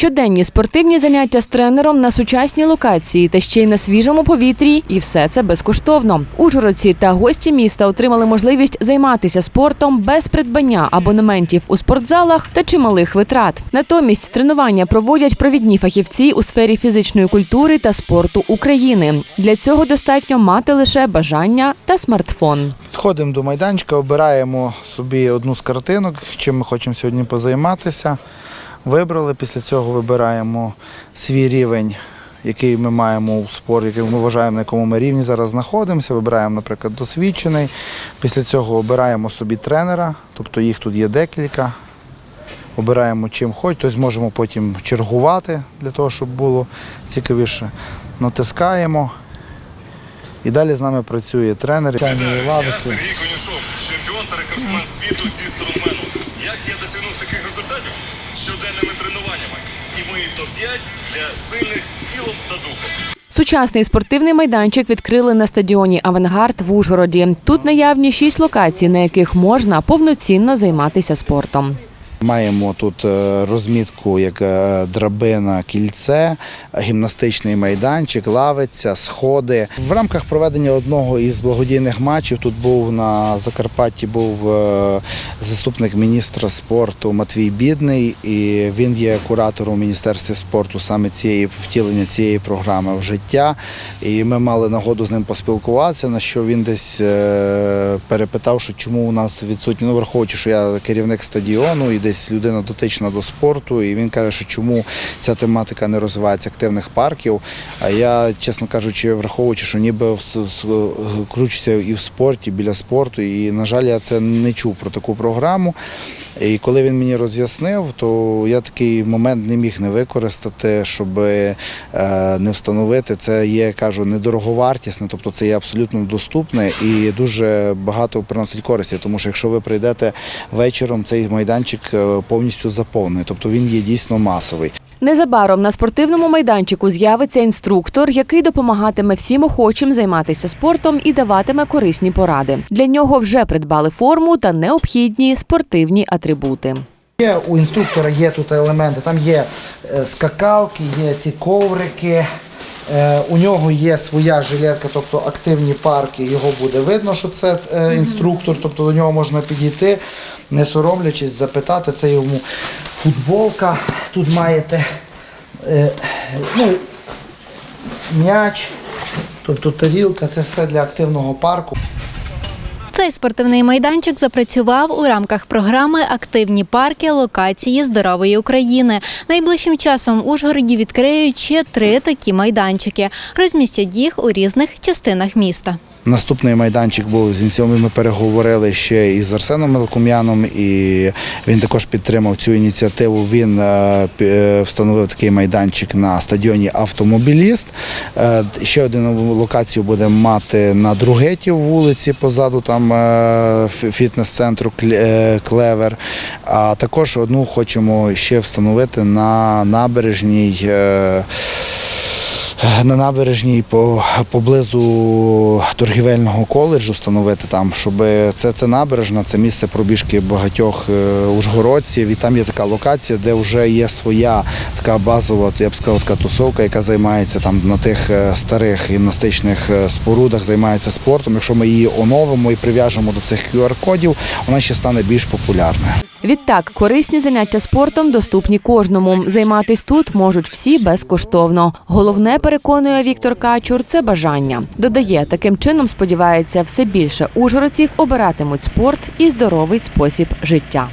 Щоденні спортивні заняття з тренером на сучасній локації та ще й на свіжому повітрі, і все це безкоштовно. Ужгородці та гості міста отримали можливість займатися спортом без придбання абонементів у спортзалах та чималих витрат. Натомість тренування проводять провідні фахівці у сфері фізичної культури та спорту України. Для цього достатньо мати лише бажання та смартфон. Підходимо до майданчика, обираємо собі одну з картинок, чим ми хочемо сьогодні позайматися. Вибрали, після цього вибираємо свій рівень, який ми маємо у спорті, який ми вважаємо, на якому ми рівні зараз знаходимося. Вибираємо, наприклад, досвідчений. Після цього обираємо собі тренера, тобто їх тут є декілька. Обираємо чим хоч, тобто можемо потім чергувати для того, щоб було цікавіше. Натискаємо. І далі з нами працює тренер. Вітаю, та рекордсмен світу зі стронгмену. Як я досягнув таких результатів? Щоденними тренуваннями. І мої топ-5 для сильних тілом та духом. Сучасний спортивний майданчик відкрили на стадіоні Авангард в Ужгороді. Тут наявні шість локацій, на яких можна повноцінно займатися спортом. Маємо тут е, розмітку як е, драбина, кільце, гімнастичний майданчик, лавиця, сходи. В рамках проведення одного із благодійних матчів тут був на Закарпатті був е, заступник міністра спорту Матвій Бідний, і він є куратором міністерстві спорту саме цієї втілення цієї програми в життя. І ми мали нагоду з ним поспілкуватися, на що він десь перепитав, що чому у нас відсутні, ну враховуючи, що я керівник стадіону і десь людина дотична до спорту, і він каже, що чому ця тематика не розвивається активних парків. А я, чесно кажучи, враховуючи, що ніби кручуся і в спорті, біля спорту, і, на жаль, я це не чув про таку програму. І коли він мені роз'яснив, то я такий момент не міг не використати, щоб е, не встановити. Це є, кажу, недороговартісне, тобто це є абсолютно доступне і дуже багато приносить користі. Тому що якщо ви прийдете вечором, цей майданчик е, повністю заповнений, тобто він є дійсно масовий. Незабаром на спортивному майданчику з'явиться інструктор, який допомагатиме всім охочим займатися спортом і даватиме корисні поради. Для нього вже придбали форму та необхідні спортивні атрибути. Є у інструктора є тут елементи, там є е, скакалки, є ці коврики. е, У нього є своя жилетка, тобто активні парки, його буде видно, що це е, інструктор, тобто до нього можна підійти, не соромлячись, запитати, це йому футболка. Тут маєте е, ну, м'яч, тобто тарілка, це все для активного парку. Цей спортивний майданчик запрацював у рамках програми Активні парки локації здорової України. Найближчим часом в Ужгороді відкриють ще три такі майданчики. Розмістять їх у різних частинах міста. Наступний майданчик був з Інцією, Ми переговорили ще із Арсеном Мелком'яном, і він також підтримав цю ініціативу. Він е, е, встановив такий майданчик на стадіоні Автомобіліст. Е, Ще одну локацію будемо мати на Другеті вулиці позаду там фітнес-центру Клевер. А також одну хочемо ще встановити на набережній. На набережній по, поблизу торгівельного коледжу встановити там, щоб це, це набережна, це місце пробіжки багатьох е, ужгородців. І там є така локація, де вже є своя така базова, я б сказав, така тусовка, яка займається там на тих е, старих гімнастичних е, спорудах, займається спортом. Якщо ми її оновимо і прив'яжемо до цих QR-кодів, вона ще стане більш популярною. Відтак, корисні заняття спортом доступні кожному. Займатись тут можуть всі безкоштовно. Головне, переконує Віктор Качур, це бажання. Додає, таким чином сподівається, все більше ужгородців обиратимуть спорт і здоровий спосіб життя.